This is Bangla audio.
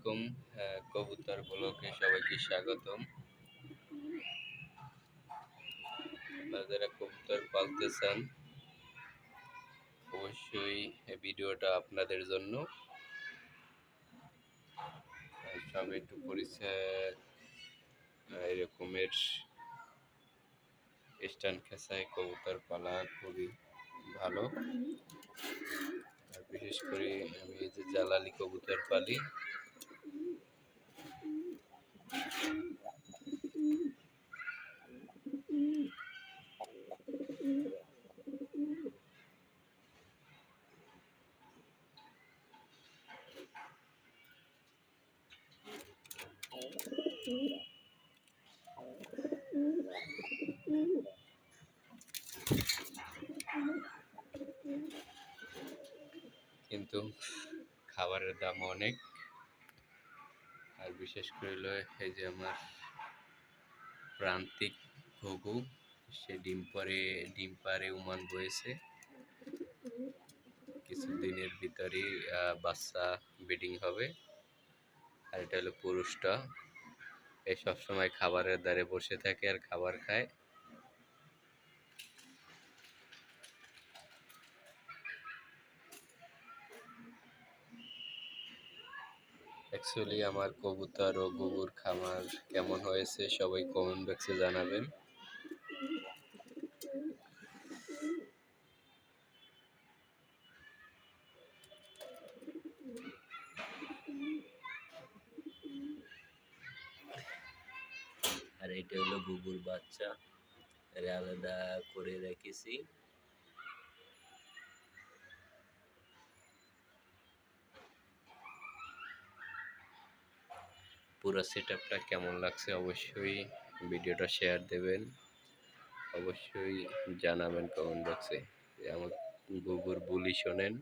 আলাইকুম কবুতর ব্লকে সবাইকে স্বাগতম। আপনারা যারা কবুতর পালতে চান অবশ্যই ভিডিওটা আপনাদের জন্য। আর সব একটু পরিচয় এরকমের স্ট্যান্ড খেসায় কবুতর পালা খুবই ভালো। বিশেষ করে আমি এই যে জালালি কবুতর পালি কিন্তু খাবারের দাম অনেক। আর বিশেষ করে এই যে আমার প্রান্তিক ঘুঘু, সে ডিম পরে, ডিম পারে উমান বয়েছে। কিছুদিনের ভিতরে বাচ্চা ব্রিডিং হবে। আর এটা হলো পুরুষটা। এ সবসময় খাবারের দ্বারে বসে থাকে আর খাবার খায়। অ্যাকচুয়ালি আমার কবুতর ও গুগুর খামার কেমন হয়েছে সবাই কমেন্ট বক্সে জানাবেন। আর এটা হলো গুগুর বাচ্চা। এর আলাদা করে রেখেছি। পুরো সেট আপটা কেমন লাগছে অবশ্যই ভিডিওটা শেয়ার দেবেন। অবশ্যই জানাবেন কমেন্ট বক্সে আমার গুগুর বুলি শোনেন।